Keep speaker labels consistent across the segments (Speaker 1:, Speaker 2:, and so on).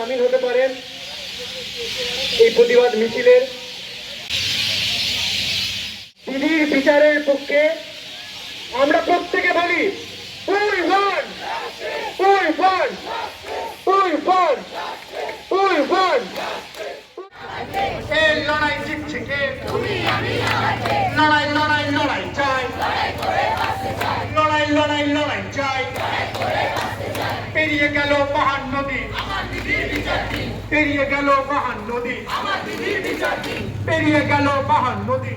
Speaker 1: সামিল হতে পারেন। এই প্রতিবাদ মিছিলের দিদির বিচারের পক্ষে আমরা প্রত্যেকে বলি লড়াই লড়াই লড়াই চাই। লড়াই লড়াই পেরিয়ে গেল মহান নদী পেরিয়ে গেল মহান নদী। পেরিয়ে গেল মহান নদী।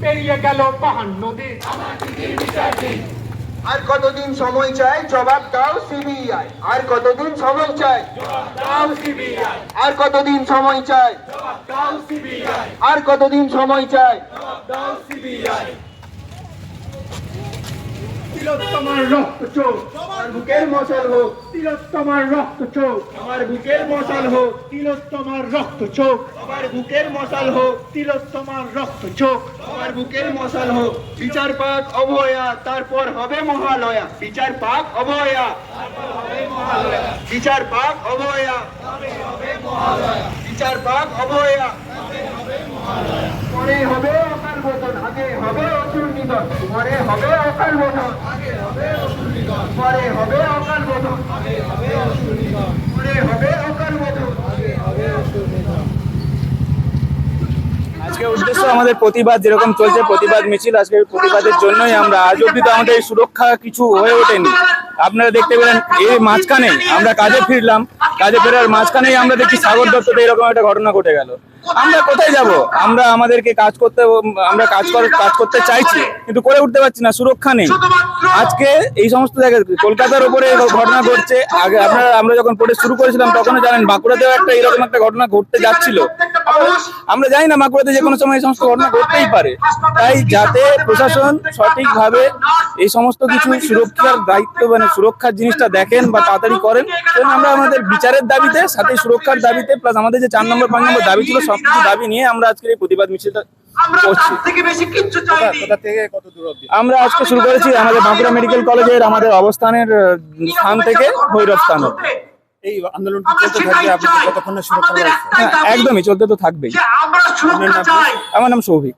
Speaker 1: পেরিয়ে গেল মহান নদী।
Speaker 2: আর কতদিন সময় চাই? জবাব দাও সিবিআই। আর কতদিন সময় চাই?
Speaker 1: দাও সিবিআই।
Speaker 2: আর কতদিন সময় চাই?
Speaker 1: দাও সিবিআই।
Speaker 2: আর কতদিন সময় চাই?
Speaker 1: দাও সিবিআই। তিলোত্তমার রক্ত চোখ
Speaker 2: আর বুকের মশাল হোক
Speaker 1: তিলোত্তমার রক্ত চোখ
Speaker 2: আমার বুকের মশাল হোক
Speaker 1: তিলোত্তমার রক্ত চোখ
Speaker 2: আমার বুকের মশাল হোক
Speaker 1: তিলোত্তমার রক্ত চোখ
Speaker 2: আমার বুকের মশাল হোক বিচার পাক অভয়া তারপর হবে মহালয়া বিচার পাক অভয়া বিচার পাক অভয়া বিচার পাক অভয়া পরে হবে অকাল বোধন আগে হবে অসুর নিধন, পরে হবে অকাল বোধন পরে হবে অকাল বোধন পরে হবে অকাল বোধন
Speaker 3: আজকে উদ্দেশ্য আমাদের প্রতিবাদ যেরকম চলছে, প্রতিবাদ মিছিল আজকে প্রতিবাদের জন্যই আমরা আজ অব্দি তো আমাদের সুরক্ষা কিছু হয়ে ওঠেনি। আপনারা দেখতে পেলেন এই মাঝখানে আমরা কাজে ফিরলাম, কাজে ফেরার মাঝখানেই আমরা দেখছি সাগর দত্ততে এরকম একটা ঘটনা ঘটে গেল। আমরা কোথায় যাব? আমরা আমাদেরকে কাজ করতে আমরা কাজ কর- কাজ করতে চাইছি কিন্তু করে উঠতে পারছি না সুরক্ষা নেই। আজকে এই সমস্ত জায়গায় কলকাতার উপরে ঘটনা ঘটছে। আগে আপনারা আমরা যখন পড়ে শুরু করেছিলাম তখনও জানেন বাঁকুড়াতেও একটা এরকম একটা ঘটনা ঘটতে যাচ্ছিল। আমরা জানি না বাঁকুড়াতে যে কোনো সময় এই সমস্ত ঘটনা ঘটতেই পারে। তাই যাতে প্রশাসন সঠিকভাবে এই সমস্ত কিছু সুরক্ষার দায়িত্ব মানে সুরক্ষার জিনিসটা দেখেন বা তাড়াতাড়ি করেন। সেজন্য আমরা আমাদের বিচারের দাবিতে সাথে সুরক্ষার দাবিতে প্লাস আমাদের যে চার নম্বর পাঁচ নম্বর দাবি ছিল সবকিছু দাবি নিয়ে আমরা আজকের এই প্রতিবাদ মিছিলটা করছি। আমরা আজকে শুরু করেছি আমাদের বাঁকুড়া মেডিকেল কলেজের আমাদের অবস্থানের স্থান থেকে ভৈরব স্থান।
Speaker 4: এই ব্যবস্থা
Speaker 3: হ্যাঁ একদমই চলতে তো থাকবেই।
Speaker 1: আমরা সুরক্ষা চাই।
Speaker 3: আমার নাম সৌভিক।